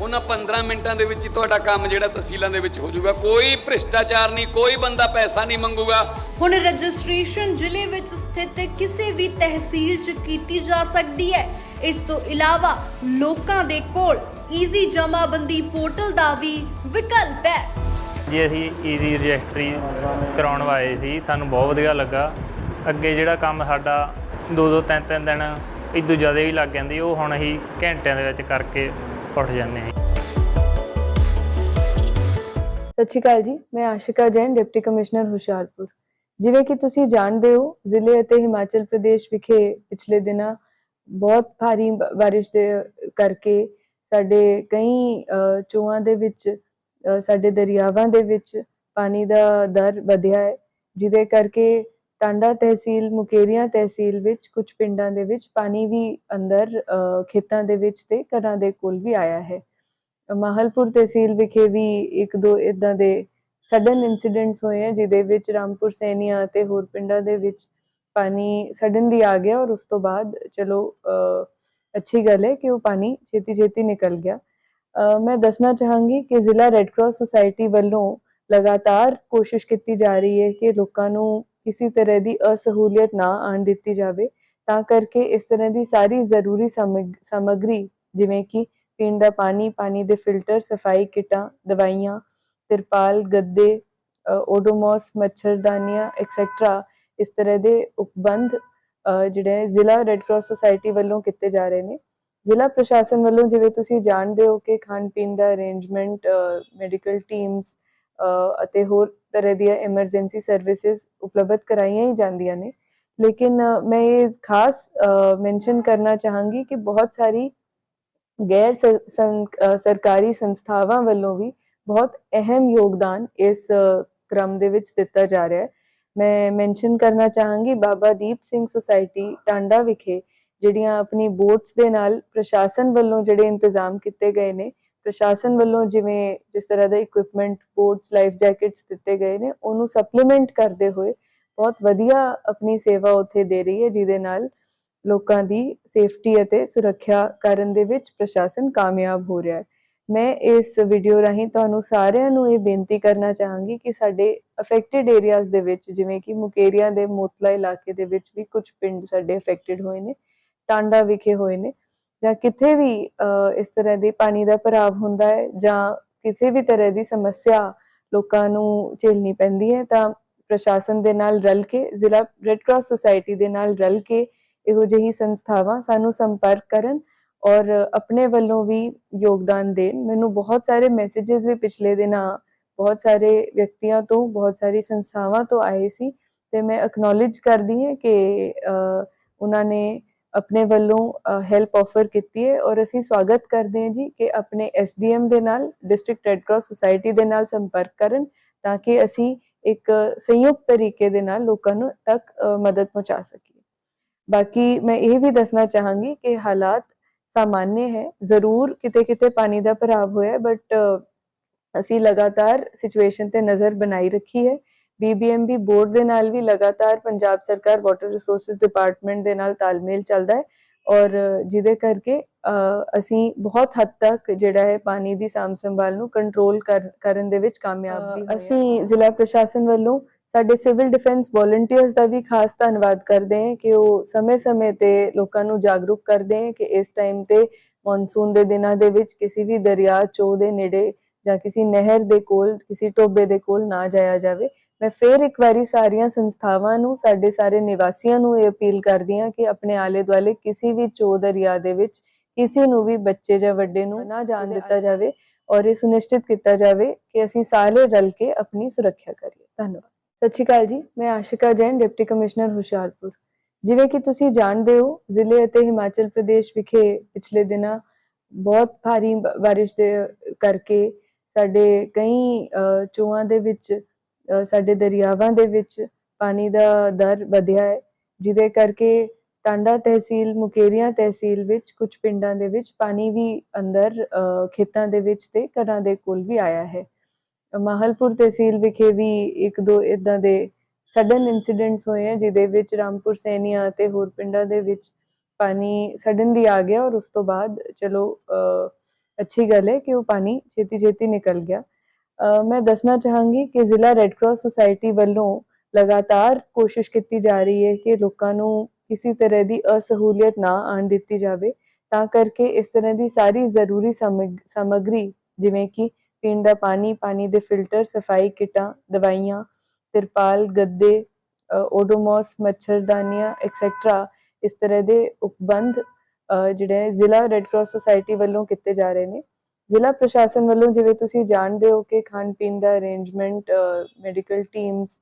ਉਹਨਾਂ 15 ਮਿੰਟਾਂ ਦੇ ਵਿੱਚ ਹੀ ਤੁਹਾਡਾ ਕੰਮ ਜਿਹੜਾ ਤਹਿਸੀਲਾਂ ਦੇ ਵਿੱਚ ਹੋ ਜਾਊਗਾ। ਕੋਈ ਭ੍ਰਿਸ਼ਟਾਚਾਰ ਨਹੀਂ ਕੋਈ ਬੰਦਾ ਪੈਸਾ ਨਹੀਂ ਮੰਗੂਗਾ। ਹੁਣ ਰਜਿਸਟ੍ਰੇਸ਼ਨ ਜ਼ਿਲ੍ਹੇ ਵਿੱਚ ਸਥਿਤ ਕਿਸੇ ਵੀ ਤਹਿਸੀਲ 'ਚ ਕੀਤੀ ਜਾ ਸਕਦੀ ਹੈ। ਇਸ ਤੋਂ ਇਲਾਵਾ ਲੋਕਾਂ ਦੇ ਕੋਲ ਈਜ਼ੀ ਜਮਾਬੰਦੀ ਪੋਰਟਲ ਦਾ ਵੀ ਵਿਕਲਪ ਹੈ। ਜੀ ਅਸੀਂ ਈਜ਼ੀ ਰਜਿਸਟਰੀ ਕਰਾਉਣ ਵਾਏ ਸੀ। ਸਾਨੂੰ ਬਹੁਤ ਵਧੀਆ ਲੱਗਾ। ਅੱਗੇ ਜਿਹੜਾ ਕੰਮ ਸਾਡਾ ਦੋ ਦੋ ਤਿੰਨ ਤਿੰਨ ਦਿਨ ਇਦੋਂ ਜ਼ਿਆਦਾ ਵੀ ਲੱਗ ਜਾਂਦੀ ਉਹ ਹੁਣ ਅਸੀਂ ਘੰਟਿਆਂ ਦੇ ਵਿੱਚ ਕਰਕੇ ਉੱਠ ਜਾਂਦੇ ਹਾਂ। ਸਤਿ ਸ਼੍ਰੀ ਅਕਾਲ ਜੀ, ਮੈਂ ਆਸ਼ਿਕਾ ਜੈਨ, ਡਿਪਟੀ ਕਮਿਸ਼ਨਰ ਹੁਸ਼ਿਆਰਪੁਰ। ਜਿਵੇਂ ਕਿ ਤੁਸੀਂ ਜਾਣਦੇ ਹੋ, ਜ਼ਿਲ੍ਹੇ ਅਤੇ ਹਿਮਾਚਲ ਪ੍ਰਦੇਸ਼ ਵਿਖੇ ਪਿਛਲੇ ਦਿਨਾਂ ਬਹੁਤ ਭਾਰੀ ਬਾਰਿਸ਼ ਦੇ ਕਰਕੇ ਸਾਡੇ ਕਈ ਚੋਆਂ ਦੇ ਵਿੱਚ ਸਾਡੇ ਦਰਿਆਵਾਂ ਦੇ ਵਿੱਚ ਪਾਣੀ ਦਾ ਦਰ ਵਧਿਆ ਹੈ, ਜਿਹਦੇ ਕਰਕੇ ਟਾਂਡਾ ਤਹਿਸੀਲ, ਮੁਕੇਰੀਆਂ ਤਹਿਸੀਲ ਵਿੱਚ ਕੁਝ ਪਿੰਡਾਂ ਦੇ ਵਿੱਚ ਪਾਣੀ ਵੀ ਅੰਦਰ ਖੇਤਾਂ ਦੇ ਵਿੱਚ ਤੇ ਘਰਾਂ ਦੇ ਕੋਲ ਵੀ ਆਇਆ ਹੈ। ਮਾਹਲਪੁਰ ਤਹਿਸੀਲ ਵਿਖੇ ਵੀ ਇੱਕ ਦੋ ਇਦਾਂ ਦੇ ਸਡਨ ਇਨਸੀਡੈਂਟਸ ਹੋਏ ਆ, ਜਿਹਦੇ ਵਿੱਚ ਰਾਮਪੁਰ ਸੈਨੀਆ ਅਤੇ ਹੋਰ ਪਿੰਡਾਂ ਦੇ ਵਿੱਚ ਪਾਣੀ ਸਡਨਲੀ ਆ ਗਿਆ ਔਰ ਉਸ ਤੋਂ ਬਾਅਦ ਚਲੋ ਅੱਛੀ ਗੱਲ ਹੈ ਕਿ ਉਹ ਪਾਣੀ ਛੇਤੀ ਛੇਤੀ ਨਿਕਲ ਗਿਆ। ਮੈਂ ਦੱਸਣਾ ਚਾਹਾਂਗੀ ਕਿ ਜ਼ਿਲ੍ਹਾ ਰੈੱਡ ਕਰਾਸ ਸੁਸਾਇਟੀ ਵੱਲੋਂ ਲਗਾਤਾਰ ਕੋਸ਼ਿਸ਼ ਕੀਤੀ ਜਾ ਰਹੀ ਹੈ ਕਿ ਲੋਕਾਂ ਨੂੰ ਕਿਸੇ ਤਰ੍ਹਾਂ ਦੀ ਅਸਹੂਲੀਅਤ ਨਾ ਆਣ ਦਿੱਤੀ ਜਾਵੇ, ਤਾਂ ਕਰਕੇ ਇਸ ਤਰ੍ਹਾਂ ਦੀ ਸਾਰੀ ਜ਼ਰੂਰੀ ਸਮੱਗਰੀ ਜਿਵੇਂ ਕਿ ਪੀਣ ਦਾ ਪਾਣੀ ਪਾਣੀ ਦੇ ਫਿਲਟਰ, ਸਫ਼ਾਈ ਕਿਟਾਂ, ਦਵਾਈਆਂ, ਤਿਰਪਾਲ, ਗੱਦੇ ਓਡੋਮੋਸ ਮੱਛਰਦਾਨੀਆਂ ਐਕਸੈਟਰਾ ਇਸ ਤਰ੍ਹਾਂ ਦੇ ਉਪਬੰਧ ਜਿਹੜੇ ਜ਼ਿਲ੍ਹਾ ਰੈੱਡ ਕਰਾਸ ਸੁਸਾਇਟੀ ਵੱਲੋਂ ਕੀਤੇ ਜਾ ਰਹੇ ਨੇ। ਜ਼ਿਲ੍ਹਾ ਪ੍ਰਸ਼ਾਸਨ ਵੱਲੋਂ ਜਿਵੇਂ ਤੁਸੀਂ ਜਾਣਦੇ ਹੋ ਕਿ ਖਾਣ ਪੀਣ ਦਾ ਅਰੇਂਜਮੈਂਟ ਮੈਡੀਕਲ ਟੀਮਸ ਅਤੇ ਹੋਰ ਤਰ੍ਹਾਂ ਦੀਆਂ ਐਮਰਜੈਂਸੀ ਸਰਵਿਸਿਜ਼ ਉਪਲਬਧ ਕਰਾਈਆਂ ਹੀ ਜਾਂਦੀਆਂ ਨੇ। ਲੇਕਿਨ ਮੈਂ ਇਹ ਖਾਸ ਮੈਂਸ਼ਨ ਕਰਨਾ ਚਾਹਾਂਗੀ ਕਿ ਬਹੁਤ ਸਾਰੀ ਗੈਰ ਸਰ- ਸੰ- ਸਰਕਾਰੀ ਸੰਸਥਾਵਾਂ ਵੱਲੋਂ ਵੀ ਬਹੁਤ ਅਹਿਮ ਯੋਗਦਾਨ ਇਸ ਕ੍ਰਮ ਦੇ ਵਿੱਚ ਦਿੱਤਾ ਜਾ ਰਿਹਾ ਹੈ। ਮੈਂ ਮੈਂਸ਼ਨ ਕਰਨਾ ਚਾਹਾਂਗੀ ਬਾਬਾ ਦੀਪ ਸਿੰਘ ਸੁਸਾਇਟੀ ਟਾਂਡਾ ਵਿਖੇ, ਜਿਹੜੀਆਂ ਆਪਣੀ ਬੋਟਸ ਦੇ ਨਾਲ ਪ੍ਰਸ਼ਾਸਨ ਵੱਲੋਂ ਜਿਹੜੇ ਇੰਤਜ਼ਾਮ ਕੀਤੇ ਗਏ ਨੇ, ਪ੍ਰਸ਼ਾਸਨ ਵੱਲੋਂ ਜਿਵੇਂ ਜਿਸ ਤਰ੍ਹਾਂ ਦਾ ਇਕਵਿਪਮੈਂਟ ਬੋਟਸ ਲਾਈਫ ਜੈਕਟਸ ਦਿੱਤੇ ਗਏ ਨੇ, ਉਹਨੂੰ ਸਪਲੀਮੈਂਟ ਕਰਦੇ ਹੋਏ ਬਹੁਤ ਵਧੀਆ ਆਪਣੀ ਸੇਵਾ ਉੱਥੇ ਦੇ ਰਹੀ ਹੈ, ਜਿਹਦੇ ਨਾਲ ਲੋਕਾਂ ਦੀ ਸੇਫਟੀ ਅਤੇ ਸੁਰੱਖਿਆ ਕਰਨ ਦੇ ਵਿੱਚ ਪ੍ਰਸ਼ਾਸਨ ਕਾਮਯਾਬ ਹੋ ਰਿਹਾ ਹੈ। ਮੈਂ ਇਸ ਵੀਡੀਓ ਰਾਹੀਂ ਤੁਹਾਨੂੰ ਸਾਰਿਆਂ ਨੂੰ ਇਹ ਬੇਨਤੀ ਕਰਨਾ ਚਾਹਾਂਗੀ ਕਿ ਸਾਡੇ ਅਫੈਕਟਡ ਏਰੀਆਜ਼ ਦੇ ਵਿੱਚ, ਜਿਵੇਂ ਕਿ ਮੁਕੇਰੀਆ ਦੇ ਮੋਤਲਾ ਇਲਾਕੇ ਦੇ ਵਿੱਚ ਵੀ ਕੁਝ ਪਿੰਡ ਸਾਡੇ ਅਫੈਕਟਡ ਹੋਏ ਨੇ, ਟਾਂਡਾ ਵਿਖੇ ਹੋਏ ਨੇ, ਜਾਂ ਕਿਤੇ ਵੀ ਇਸ ਤਰ੍ਹਾਂ ਦੇ ਪਾਣੀ ਦਾ ਭਰਾਵ ਹੁੰਦਾ ਹੈ, ਜਾਂ ਕਿਸੇ ਵੀ ਤਰ੍ਹਾਂ ਦੀ ਸਮੱਸਿਆ ਲੋਕਾਂ ਨੂੰ ਝੇਲਣੀ ਪੈਂਦੀ ਹੈ, ਤਾਂ ਪ੍ਰਸ਼ਾਸਨ ਦੇ ਨਾਲ ਰਲ ਕੇ, ਜ਼ਿਲ੍ਹਾ ਰੈੱਡ ਕਰਾਸ ਸੁਸਾਇਟੀ ਦੇ ਨਾਲ ਰਲ ਕੇ ਇਹੋ ਜਿਹੀ ਸੰਸਥਾਵਾਂ ਸਾਨੂੰ ਸੰਪਰਕ ਕਰਨ ਔਰ ਆਪਣੇ ਵੱਲੋਂ ਵੀ ਯੋਗਦਾਨ ਦੇਣ। ਮੈਨੂੰ ਬਹੁਤ ਸਾਰੇ ਮੈਸੇजेस ਵੀ ਪਿਛਲੇ ਦਿਨਾਂ ਬਹੁਤ ਸਾਰੇ ਵਿਅਕਤੀਆਂ ਤੋਂ ਬਹੁਤ ਸਾਰੀ ਸੰਸਥਾਵਾਂ ਤੋਂ ਆਏ ਸੀ ਤੇ ਮੈਂ ਐਕਨੋਲਜ ਕਰਦੀ ਹਾਂ ਕਿ ਅ, ਉਹਨਾਂ ਨੇ ਆਪਣੇ ਵੱਲੋਂ ਹੈਲਪ ਆਫਰ ਕੀਤੀ ਹੈ ਔਰ ਅਸੀਂ ਸਵਾਗਤ ਕਰਦੇ ਹਾਂ ਜੀ ਕਿ ਆਪਣੇ ਐਸਡੀਐਮ ਦੇ ਨਾਲ ਡਿਸਟ੍ਰਿਕਟ ਰੈੱਡ ਕਰਾਸ ਸੁਸਾਇਟੀ ਦੇ ਨਾਲ ਸੰਪਰਕ ਕਰਨ ਤਾਂ ਕਿ ਅਸੀਂ ਇੱਕ ਸੰਯੁਕਤ ਤਰੀਕੇ ਦੇ ਨਾਲ ਲੋਕਾਂ ਨੂੰ ਤੱਕ ਅ, ਮਦਦ ਪਹੁੰਚਾ ਸਕੀਏ। ਬਾਕੀ ਮੈਂ ਇਹ ਵੀ ਦੱਸਣਾ ਚਾਹਾਂਗੀ ਕਿ ਹਾਲਾਤ ਸਾਮਾਨਯ ਹੈ ਜ਼ਰੂਰ ਕਿਤੇ ਕਿਤੇ ਪਾਣੀ ਦਾ ਭਰਾਵ ਹੋਇਆ ਬਟ ਅਸੀਂ ਲਗਾਤਾਰ ਸਿਚੁਏਸ਼ਨ ਤੇ ਨਜ਼ਰ ਬਣਾਈ ਰੱਖੀ ਹੈ ਬੀਬੀਐਮਬੀ ਬੋਰਡ ਦੇ ਨਾਲ ਵੀ ਲਗਾਤਾਰ ਪੰਜਾਬ ਸਰਕਾਰ ਵਾਟਰ ਰਿਸੋਰਸਸ ਡਿਪਾਰਟਮੈਂਟ ਦੇ ਨਾਲ ਤਾਲਮੇਲ ਚੱਲਦਾ ਹੈ ਔਰ ਜਿਹਦੇ ਕਰਕੇ ਅਸੀਂ ਬਹੁਤ ਹੱਦ ਤੱਕ ਜਿਹੜਾ ਹੈ ਪਾਣੀ ਦੀ ਸਾਂਭ ਸੰਭਾਲ ਨੂੰ ਕੰਟਰੋਲ ਕਰਨ ਦੇ ਵਿੱਚ ਕਾਮਯਾਬ ਵੀ। ਅਸੀਂ ਜ਼ਿਲ੍ਹਾ ਪ੍ਰਸ਼ਾਸਨ ਵੱਲੋਂ ਸਾਡੇ ਸਿਵਲ ਡਿਫੈਂਸ ਵੋਲੰਟੀਅਰਸ ਦਾ ਵੀ ਖਾਸ ਧੰਨਵਾਦ ਕਰਦੇ ਹਾਂ ਕਿ ਉਹ ਸਮੇਂ-ਸਮੇਂ ਤੇ ਲੋਕਾਂ ਨੂੰ ਜਾਗਰੂਕ ਕਰਦੇ ਹਨ ਕਿ ਇਸ ਟਾਈਮ ਤੇ ਮੌਨਸੂਨ ਦੇ ਦਿਨਾਂ ਦੇ ਵਿੱਚ ਕਿਸੇ ਵੀ ਦਰਿਆ ਚੋ ਦੇ ਨੇੜੇ ਜਾਂ ਕਿਸੇ ਨਹਿਰ ਦੇ ਕੋਲ ਕਿਸੇ ਟੋਬੇ ਦੇ ਕੋਲ ਨਾ ਜਾਇਆ ਜਾਵੇ। ਮੈਂ ਫਿਰ ਇੱਕ ਵਾਰੀ ਸਾਰੀਆਂ ਸੰਸਥਾਵਾਂ ਨੂੰ ਸਾਡੇ ਸਾਰੇ ਨਿਵਾਸੀਆਂ ਨੂੰ ਇਹ ਅਪੀਲ ਕਰਦੀ ਹਾਂ ਕਿ ਆਪਣੇ ਆਲੇ ਦੁਆਲੇ ਕਿਸੇ ਵੀ ਚੋ ਦਰਿਆ ਦੇ ਵਿੱਚ ਕਿਸੇ ਨੂੰ ਵੀ ਬੱਚੇ ਜਾਂ ਵੱਡੇ ਨੂੰ ਨਾ ਜਾਣ ਦਿੱਤਾ ਜਾਵੇ ਔਰ ਇਹ ਸੁਨਿਸ਼ਚਿਤ ਕੀਤਾ ਜਾਵੇ ਕਿ ਅਸੀਂ ਸਾਰੇ ਰਲ ਕੇ ਆਪਣੀ ਸੁਰੱਖਿਆ ਕਰੀਏ। ਧੰਨਵਾਦ। ਸਤਿ ਸ਼੍ਰੀ ਅਕਾਲ ਜੀ ਮੈਂ ਆਸ਼ਿਕਾ ਜੈਨ ਡਿਪਟੀ ਕਮਿਸ਼ਨਰ ਹੁਸ਼ਿਆਰਪੁਰ। ਜਿਵੇਂ ਕਿ ਤੁਸੀਂ ਜਾਣਦੇ ਹੋ ਜ਼ਿਲ੍ਹੇ ਅਤੇ ਹਿਮਾਚਲ ਪ੍ਰਦੇਸ਼ ਵਿਖੇ ਪਿਛਲੇ ਦਿਨਾਂ ਬਹੁਤ ਭਾਰੀ ਬ- ਬਾਰਿਸ਼ ਦੇ ਕਰਕੇ ਸਾਡੇ ਕਈ ਅ, ਚੋਆਂ ਦੇ ਵਿੱਚ ਸਾਡੇ ਦਰਿਆਵਾਂ ਦੇ ਵਿੱਚ ਪਾਣੀ ਦਾ ਦਰ ਵਧਿਆ ਹੈ ਜਿਹਦੇ ਕਰਕੇ ਟਾਂਡਾ ਤਹਿਸੀਲ ਮੁਕੇਰੀਆਂ ਤਹਿਸੀਲ ਵਿੱਚ ਕੁਝ ਪਿੰਡਾਂ ਦੇ ਵਿੱਚ ਪਾਣੀ ਵੀ ਅੰਦਰ ਖੇਤਾਂ ਦੇ ਵਿੱਚ ਤੇ ਘਰਾਂ ਦੇ ਕੋਲ ਵੀ ਆਇਆ ਹੈ। ਮਾਹਲਪੁਰ ਤਹਿਸੀਲ ਵਿਖੇ ਵੀ ਇੱਕ ਦੋ ਇਦਾਂ ਦੇ ਸਡਨ ਇਨਸੀਡੈਂਟਸ ਹੋਏ ਹੈ ਜਿਹਦੇ ਵਿੱਚ ਰਾਮਪੁਰ ਸੈਨੀਆ ਅਤੇ ਹੋਰ ਪਿੰਡਾਂ ਦੇ ਵਿੱਚ ਪਾਣੀ ਸਡਨਲੀ ਆ ਗਿਆ ਔਰ ਉਸ ਤੋਂ ਬਾਅਦ ਚਲੋ ਅੱਛੀ ਗੱਲ ਹੈ ਕਿ ਉਹ ਪਾਣੀ ਛੇਤੀ ਛੇਤੀ ਨਿਕਲ ਗਿਆ। ਮੈਂ ਦੱਸਣਾ ਚਾਹਾਂਗੀ ਕਿ ਜ਼ਿਲ੍ਹਾ ਰੈੱਡ ਕਰਾਸ ਸੁਸਾਇਟੀ ਵੱਲੋਂ ਲਗਾਤਾਰ ਕੋਸ਼ਿਸ਼ ਕੀਤੀ ਜਾ ਰਹੀ ਹੈ ਕਿ ਲੋਕਾਂ ਨੂੰ ਕਿਸੇ ਤਰ੍ਹਾਂ ਦੀ ਅਸਹੂਲੀਅਤ ਨਾ ਆਣ ਦਿੱਤੀ ਜਾਵੇ, ਤਾਂ ਕਰਕੇ ਇਸ ਤਰ੍ਹਾਂ ਦੀ ਸਾਰੀ ਜ਼ਰੂਰੀ ਸਮੱਗਰੀ ਜਿਵੇਂ ਕਿ ਪੀਣ ਦਾ ਪਾਣੀ ਪਾਣੀ ਦੇ ਫਿਲਟਰ ਸਫ਼ਾਈ ਕਿੱਟਾਂ, ਦਵਾਈਆਂ, ਤਿਰਪਾਲ, ਗੱਦੇ ਓਡੋਮੋਸ ਮੱਛਰਦਾਨੀਆਂ ਐਕਸੈਟਰਾ ਇਸ ਤਰ੍ਹਾਂ ਦੇ ਉਪਬੰਧ ਜਿਹੜੇ ਜ਼ਿਲ੍ਹਾ ਰੈੱਡ ਕਰਾਸ ਸੁਸਾਇਟੀ ਵੱਲੋਂ ਕੀਤੇ ਜਾ ਰਹੇ ਨੇ। ਜ਼ਿਲ੍ਹਾ ਪ੍ਰਸ਼ਾਸਨ ਵੱਲੋਂ ਜਿਵੇਂ ਤੁਸੀਂ ਜਾਣਦੇ ਹੋ ਕਿ ਖਾਣ ਪੀਣ ਦਾ ਅਰੇਂਜਮੈਂਟ ਮੈਡੀਕਲ ਟੀਮਸ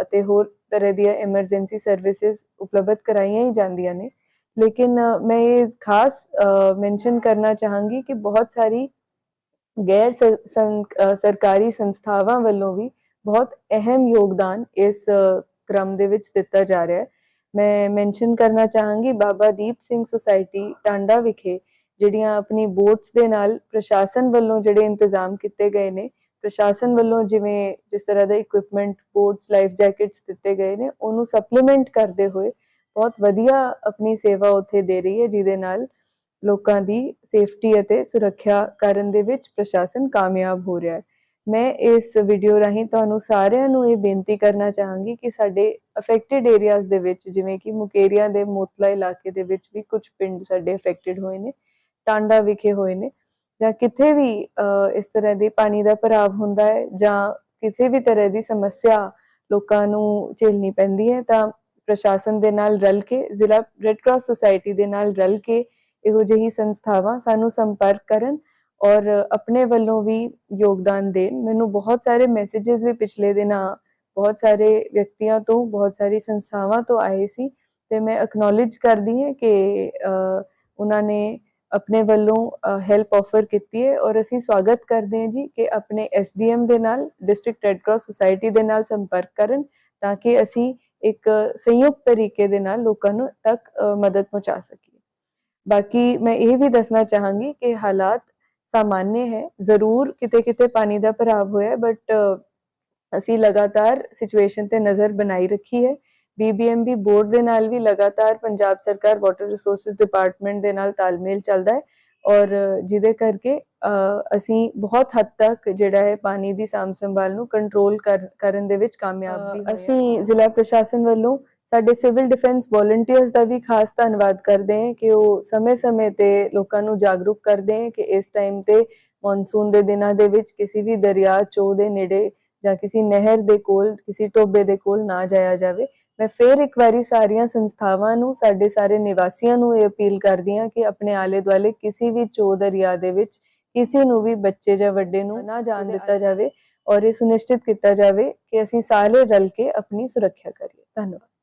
ਅਤੇ ਹੋਰ ਤਰ੍ਹਾਂ ਦੀਆਂ ਐਮਰਜੈਂਸੀ ਸਰਵਿਸਿਜ਼ ਉਪਲਬਧ ਕਰਾਈਆਂ ਹੀ ਜਾਂਦੀਆਂ ਨੇ। ਲੇਕਿਨ ਮੈਂ ਇਹ ਖਾਸ ਮੈਂਸ਼ਨ ਕਰਨਾ ਚਾਹਾਂਗੀ ਕਿ ਬਹੁਤ ਸਾਰੀ ਗੈਰ ਸ- ਸਰਕਾਰੀ ਸੰਸਥਾਵਾਂ ਵੱਲੋਂ ਵੀ ਬਹੁਤ ਅਹਿਮ ਯੋਗਦਾਨ ਇਸ ਕ੍ਰਮ ਦੇ ਵਿੱਚ ਦਿੱਤਾ ਜਾ ਰਿਹਾ ਹੈ। ਮੈਂ ਮੈਂਸ਼ਨ ਕਰਨਾ ਚਾਹਾਂਗੀ ਬਾਬਾ ਦੀਪ ਸਿੰਘ ਸੁਸਾਇਟੀ ਟਾਂਡਾ ਵਿਖੇ, ਜਿਹੜੀਆਂ ਆਪਣੀ ਬੋਟਸ ਦੇ ਨਾਲ ਪ੍ਰਸ਼ਾਸਨ ਵੱਲੋਂ ਜਿਹੜੇ ਇੰਤਜ਼ਾਮ ਕੀਤੇ ਗਏ ਨੇ, ਪ੍ਰਸ਼ਾਸਨ ਵੱਲੋਂ ਜਿਵੇਂ ਜਿਸ ਤਰ੍ਹਾਂ ਦਾ ਇਕਵਿਪਮੈਂਟ ਬੋਟਸ ਲਾਈਫ ਜੈਕਟਸ ਦਿੱਤੇ ਗਏ ਨੇ, ਉਹਨੂੰ ਸਪਲੀਮੈਂਟ ਕਰਦੇ ਹੋਏ ਬਹੁਤ ਵਧੀਆ ਆਪਣੀ ਸੇਵਾ ਉੱਥੇ ਦੇ ਰਹੀ ਹੈ, ਜਿਹਦੇ ਨਾਲ ਲੋਕਾਂ ਦੀ ਸੇਫਟੀ ਅਤੇ ਸੁਰੱਖਿਆ ਕਰਨ ਦੇ ਵਿੱਚ ਪ੍ਰਸ਼ਾਸਨ ਕਾਮਯਾਬ ਹੋ ਰਿਹਾ ਹੈ। ਮੈਂ ਇਸ ਵੀਡੀਓ ਰਾਹੀਂ ਤੁਹਾਨੂੰ ਸਾਰਿਆਂ ਨੂੰ ਇਹ ਬੇਨਤੀ ਕਰਨਾ ਚਾਹਾਂਗੀ ਕਿ ਸਾਡੇ ਅਫੈਕਟਡ ਏਰੀਆਜ਼ ਦੇ ਵਿੱਚ, ਜਿਵੇਂ ਕਿ ਮੁਕੇਰੀਆਂ ਦੇ ਮੋਤਲਾ ਇਲਾਕੇ ਦੇ ਵਿੱਚ ਵੀ ਕੁਝ ਪਿੰਡ ਸਾਡੇ ਅਫੈਕਟਡ ਹੋਏ ਨੇ, ਟਾਂਡਾ ਵਿਖੇ ਹੋਏ ਨੇ, ਜਾਂ ਕਿਤੇ ਵੀ ਇਸ ਤਰ੍ਹਾਂ ਦੇ ਪਾਣੀ ਦਾ ਭਰਾਵ ਹੁੰਦਾ ਹੈ ਜਾਂ ਕਿਸੇ ਵੀ ਤਰ੍ਹਾਂ ਦੀ ਸਮੱਸਿਆ ਲੋਕਾਂ ਨੂੰ ਝੇਲਣੀ ਪੈਂਦੀ ਹੈ ਤਾਂ ਪ੍ਰਸ਼ਾਸਨ ਦੇ ਨਾਲ ਰਲ ਕੇ, ਜ਼ਿਲ੍ਹਾ ਰੈੱਡ ਕਰਾਸ ਸੁਸਾਇਟੀ ਦੇ ਨਾਲ ਰਲ ਕੇ ਇਹੋ ਜਿਹੀ ਸੰਸਥਾਵਾਂ ਸਾਨੂੰ ਸੰਪਰਕ ਕਰਨ ਔਰ ਆਪਣੇ ਵੱਲੋਂ ਵੀ ਯੋਗਦਾਨ ਦੇਣ। ਮੈਨੂੰ ਬਹੁਤ ਸਾਰੇ ਮੈਸੇजेस ਵੀ ਪਿਛਲੇ ਦਿਨਾਂ ਬਹੁਤ ਸਾਰੇ ਵਿਅਕਤੀਆਂ ਤੋਂ ਬਹੁਤ ਸਾਰੀ ਸੰਸਥਾਵਾਂ ਤੋਂ ਆਏ ਸੀ ਤੇ ਮੈਂ ਐਕਨੋਲਜ ਕਰਦੀ ਹਾਂ ਕਿ ਅ, ਉਹਨਾਂ ਨੇ ਆਪਣੇ ਵੱਲੋਂ ਹੈਲਪ ਆਫਰ ਕੀਤੀ ਹੈ ਔਰ ਅਸੀਂ ਸਵਾਗਤ ਕਰਦੇ ਹਾਂ ਜੀ ਕਿ ਆਪਣੇ ਐਸਡੀਐਮ ਦੇ ਨਾਲ ਡਿਸਟ੍ਰਿਕਟ ਰੈੱਡ ਕਰਾਸ ਸੁਸਾਇਟੀ ਦੇ ਨਾਲ ਸੰਪਰਕ ਕਰਨ ਤਾਂ ਕਿ ਅਸੀਂ ਇੱਕ ਸੰਯੁਕਤ ਤਰੀਕੇ ਦੇ ਨਾਲ ਲੋਕਾਂ ਨੂੰ ਤੱਕ ਅ, ਮਦਦ ਪਹੁੰਚਾ ਸਕੀਏ। ਬਾਕੀ ਮੈਂ ਇਹ ਵੀ ਦੱਸਣਾ ਚਾਹਾਂਗੀ ਕਿ ਹਾਲਾਤ ਸਾਮਾਨਯ ਹੈ ਜ਼ਰੂਰ ਕਿਤੇ ਕਿਤੇ ਪਾਣੀ ਦਾ ਭਰਾਵ ਹੋਇਆ ਬਟ ਅਸੀਂ ਲਗਾਤਾਰ ਸਿਚੁਏਸ਼ਨ ਤੇ ਨਜ਼ਰ ਬਣਾਈ ਰੱਖੀ ਹੈ ਬੀਬੀਐਮਬੀ ਬੋਰਡ ਦੇ ਨਾਲ ਵੀ ਲਗਾਤਾਰ ਪੰਜਾਬ ਸਰਕਾਰ ਵਾਟਰ ਰਿਸੋਰਸਸ ਡਿਪਾਰਟਮੈਂਟ ਦੇ ਨਾਲ ਤਾਲਮੇਲ ਚੱਲਦਾ ਹੈ ਔਰ ਜਿਹਦੇ ਕਰਕੇ ਅਸੀਂ ਬਹੁਤ ਹੱਦ ਤੱਕ ਜਿਹੜਾ ਹੈ ਪਾਣੀ ਦੀ ਸਾਂਭ ਸੰਭਾਲ ਨੂੰ ਕੰਟਰੋਲ ਕਰਨ ਦੇ ਵਿੱਚ ਕਾਮਯਾਬ ਵੀ। ਅਸੀਂ ਜ਼ਿਲ੍ਹਾ ਪ੍ਰਸ਼ਾਸਨ ਵੱਲੋਂ ਸਾਡੇ ਸਿਵਲ ਡਿਫੈਂਸ ਵੋਲੰਟੀਅਰਸ ਦਾ ਵੀ ਖਾਸ ਧੰਨਵਾਦ ਕਰਦੇ ਹਾਂ ਕਿ ਉਹ ਸਮੇਂ-ਸਮੇਂ ਤੇ ਲੋਕਾਂ ਨੂੰ ਜਾਗਰੂਕ ਕਰਦੇ ਹਨ ਕਿ ਇਸ ਟਾਈਮ ਤੇ ਮੌਨਸੂਨ ਦੇ ਦਿਨਾਂ ਦੇ ਵਿੱਚ ਕਿਸੇ ਵੀ ਦਰਿਆ ਚੋ ਦੇ ਨੇੜੇ ਜਾਂ ਕਿਸੇ ਨਹਿਰ ਦੇ ਕੋਲ, ਕਿਸੇ ਟੋਬੇ ਦੇ ਕੋਲ ਨਾ ਜਾਇਆ ਜਾਵੇ। ਮੈਂ ਫਿਰ ਇੱਕ ਵਾਰੀ ਸਾਰੀਆਂ ਸੰਸਥਾਵਾਂ ਨੂੰ, ਸਾਡੇ ਸਾਰੇ ਨਿਵਾਸੀਆਂ ਨੂੰ ਇਹ ਅਪੀਲ ਕਰਦੀ ਹਾਂ ਕਿ ਆਪਣੇ ਆਲੇ ਦੁਆਲੇ ਕਿਸੇ ਵੀ ਚੋ ਦਰਿਆ ਦੇ ਵਿੱਚ ਕਿਸੇ ਨੂੰ ਵੀ ਬੱਚੇ ਜਾਂ ਵੱਡੇ ਨੂੰ ਨਾ ਜਾਣ ਦਿੱਤਾ ਜਾਵੇ ਔਰ ਇਹ ਸੁਨਿਸ਼ਚਿਤ ਕੀਤਾ ਜਾਵੇ ਕਿ ਅਸੀਂ ਸਾਰੇ ਰਲ ਕੇ ਆਪਣੀ ਸੁਰੱਖਿਆ ਕਰੀਏ। ਧੰਨਵਾਦ।